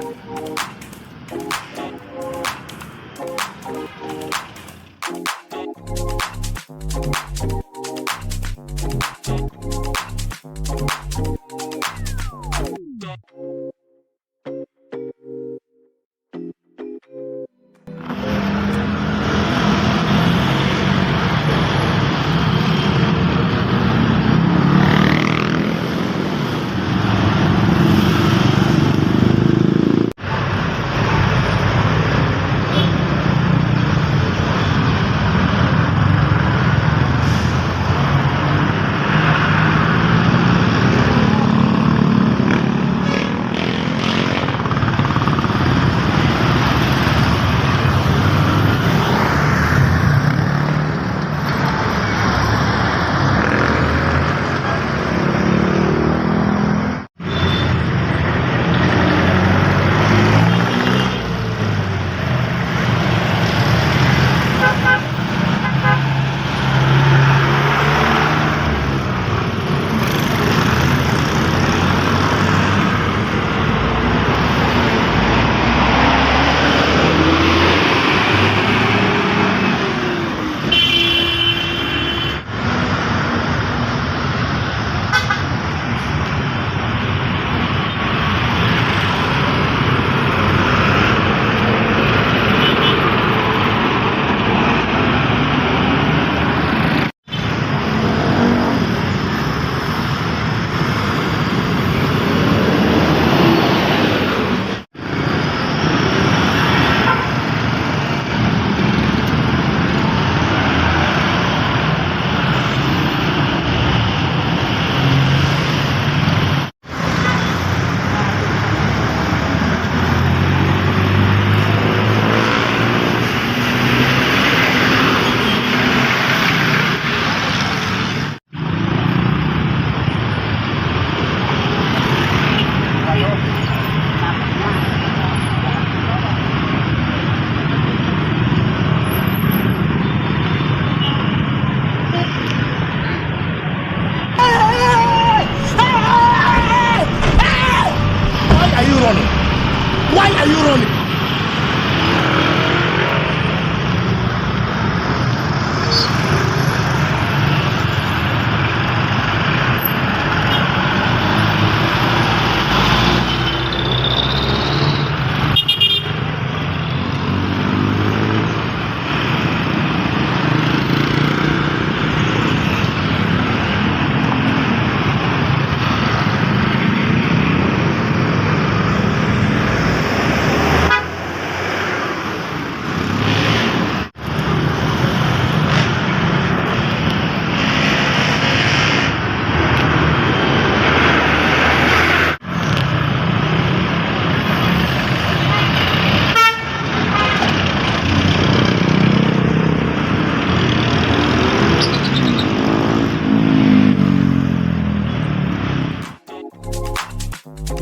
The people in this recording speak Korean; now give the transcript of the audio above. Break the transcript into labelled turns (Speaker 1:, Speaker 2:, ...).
Speaker 1: Yeah. Why are you running? you